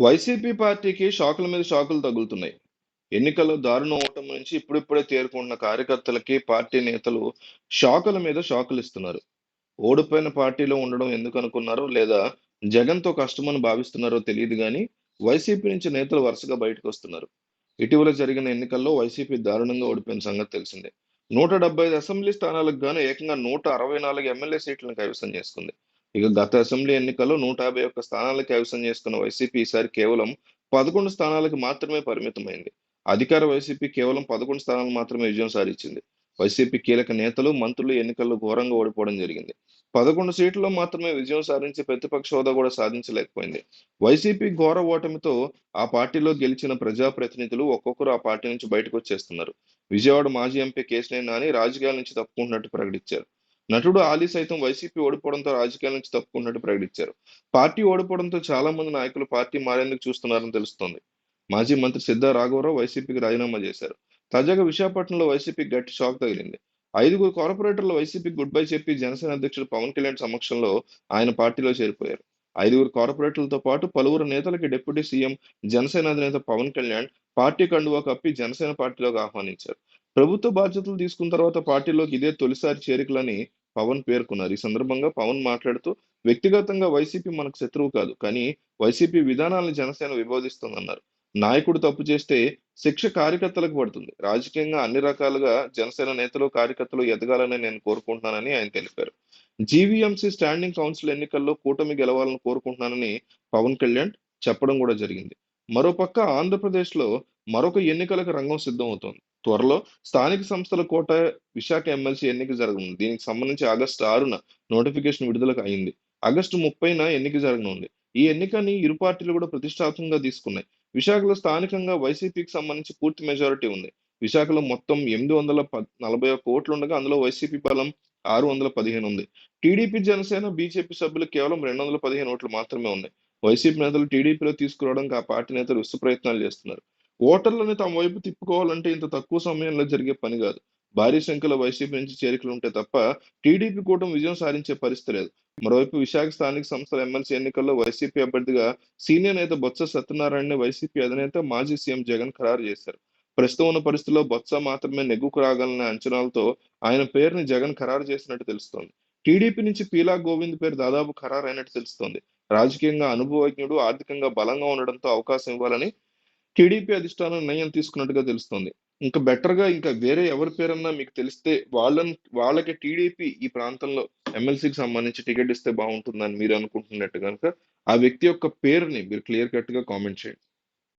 YCP పార్టీకి షాకుల మీద షాకులు తగులుతున్నాయి. ఎన్నికలు దారుణ ఓటమి నుంచి ఇప్పుడిప్పుడే తేరుకున్న కార్యకర్తలకి పార్టీ నేతలు షాకుల మీద షాకులు ఇస్తున్నారు. ఓడిపోయిన పార్టీలో ఉండడం ఎందుకు అనుకున్నారో లేదా జగన్తో కష్టమని భావిస్తున్నారో తెలియదు కానీ వైసీపీ నుంచి నేతలు వరుసగా బయటకు వస్తున్నారు. ఇటీవల జరిగిన ఎన్నికల్లో వైసీపీ దారుణంగా ఓడిపోయిన సంగతి తెలిసిందే. నూట డెబ్బై ఐదు అసెంబ్లీ స్థానాలకు గాను ఏకంగా నూట అరవై నాలుగు ఎమ్మెల్యే సీట్లను కైవసం చేసుకుంది. ఇక గత అసెంబ్లీ ఎన్నికల్లో నూట యాభై ఒక్క స్థానాలకు కైవసం చేసుకున్న వైసీపీ ఈసారి కేవలం పదకొండు స్థానాలకు మాత్రమే పరిమితమైంది. అధికార వైసీపీ కేవలం పదకొండు స్థానాలు మాత్రమే విజయం సాధించింది. వైసీపీ కీలక నేతలు మంత్రులు ఎన్నికల్లో ఘోరంగా ఓడిపోవడం జరిగింది. పదకొండు సీట్లలో మాత్రమే విజయం సాధించి ప్రతిపక్ష హోదా కూడా సాధించలేకపోయింది. వైసీపీ ఘోర ఓటమితో ఆ పార్టీలో గెలిచిన ప్రజాప్రతినిధులు ఒక్కొక్కరు ఆ పార్టీ నుంచి బయటకు వచ్చేస్తున్నారు. విజయవాడ మాజీ ఎంపీ కేశినేని నాని రాజకీయాల నుంచి తప్పుకుంటున్నట్టు ప్రకటించారు. నటుడు ఆలీ సైతం వైసీపీ ఓడిపోవడంతో రాజకీయాల నుంచి తప్పుకున్నట్టు ప్రకటించారు. పార్టీ ఓడిపోవడంతో చాలా మంది నాయకులు పార్టీ మారేందుకు చూస్తున్నారని తెలుస్తోంది. మాజీ మంత్రి సిద్ధ రాఘవరావు వైసీపీకి రాజీనామా చేశారు. తాజాగా విశాఖపట్నంలో వైసీపీ గట్టి షాక్ తగిలింది. ఐదుగురు కార్పొరేటర్లు వైసీపీ గుడ్ బై చెప్పి జనసేన అధ్యక్షుడు పవన్ కళ్యాణ్ సమక్షంలో ఆయన పార్టీలో చేరిపోయారు. ఐదుగురు కార్పొరేటర్లతో పాటు పలువురు నేతలకి డిప్యూటీ సీఎం జనసేన అధినేత పవన్ కళ్యాణ్ పార్టీ కండువా కప్పి జనసేన పార్టీలోకి ఆహ్వానించారు. ప్రభుత్వ బాధ్యతలు తీసుకున్న తర్వాత పార్టీలోకి ఇదే తొలిసారి చేరికలని పవన్ పేర్కొన్నారు. ఈ సందర్భంగా పవన్ మాట్లాడుతూ వ్యక్తిగతంగా వైసీపీ మనకు శత్రువు కాదు కానీ వైసీపీ విధానాలను జనసేన విభోదిస్తుందన్నారు. నాయకుడు తప్పు చేస్తే శిక్ష కార్యకర్తలకు పడుతుంది. రాజకీయంగా అన్ని రకాలుగా జనసేన నేతలు కార్యకర్తలు ఎదగాలని నేను కోరుకుంటున్నానని ఆయన తెలిపారు. జీవీఎంసీ స్టాండింగ్ కౌన్సిల్ ఎన్నికల్లో కూటమి గెలవాలని కోరుకుంటున్నానని పవన్ కళ్యాణ్ చెప్పడం కూడా జరిగింది. మరోపక్క ఆంధ్రప్రదేశ్లో మరొక ఎన్నికలకు రంగం సిద్ధమవుతోంది. త్వరలో స్థానిక సంస్థల కోట విశాఖ ఎమ్మెల్సీ ఎన్నిక జరగనుంది. దీనికి సంబంధించి ఆగస్టు ఆరున నోటిఫికేషన్ విడుదలకు అయింది. ఆగస్టు ముప్పైన ఎన్నిక జరగనుంది. ఈ ఎన్నికని ఇరు పార్టీలు కూడా ప్రతిష్టాత్మకంగా తీసుకున్నాయి. విశాఖలో స్థానికంగా వైసీపీకి సంబంధించి పూర్తి మెజారిటీ ఉంది. విశాఖలో మొత్తం ఎనిమిది వందల నలభై ఒక్క ఓట్లు ఉండగా అందులో వైసీపీ బలం ఆరు వందల పదిహేను ఉంది. టీడీపీ జనసేన బీజేపీ సభ్యులు కేవలం రెండు వందల పదిహేను ఓట్లు మాత్రమే ఉన్నాయి. వైసీపీ నేతలు టీడీపీలో తీసుకురావడానికి ఆ పార్టీ నేతలు విశ్వ ప్రయత్నాలు చేస్తున్నారు. ఓటర్లని తమ వైపు తిప్పుకోవాలంటే ఇంత తక్కువ సమయంలో జరిగే పని కాదు. భారీ సంఖ్యలో వైసీపీ నుంచి చేరికలు ఉంటే తప్ప టీడీపీ కూటమి విజయం సాధించే పరిస్థితి లేదు. మరోవైపు విశాఖ స్థానిక సంస్థల ఎమ్మెల్సీ ఎన్నికల్లో వైసీపీ అభ్యర్థిగా సీనియర్ నేత బొత్స సత్యనారాయణ వైసీపీ అధినేత మాజీ సీఎం జగన్ ఖరారు చేశారు. ప్రస్తుతం ఉన్న పరిస్థితిలో బొత్స మాత్రమే నెగ్గుకు రాగలనే అంచనాలతో ఆయన పేరుని జగన్ ఖరారు చేసినట్టు తెలుస్తోంది. టీడీపీ నుంచి పీలా గోవింద్ పేరు దాదాపు ఖరారైనట్టు అయినట్టు తెలుస్తోంది. రాజకీయంగా అనుభవజ్ఞుడు ఆర్థికంగా బలంగా ఉండడంతో అవకాశం ఇవ్వాలని టీడీపీ అధిష్టానం నిర్ణయం తీసుకున్నట్టుగా తెలుస్తుంది. ఇంకా బెటర్గా ఇంకా వేరే ఎవరి పేరన్నా మీకు తెలిస్తే వాళ్ళని వాళ్ళకి టీడీపీ ఈ ప్రాంతంలో ఎమ్మెల్సీకి సంబంధించి టికెట్ ఇస్తే బాగుంటుందని మీరు అనుకుంటున్నట్టు కనుక ఆ వ్యక్తి యొక్క పేరుని మీరు క్లియర్ కట్గా కామెంట్ చేయండి.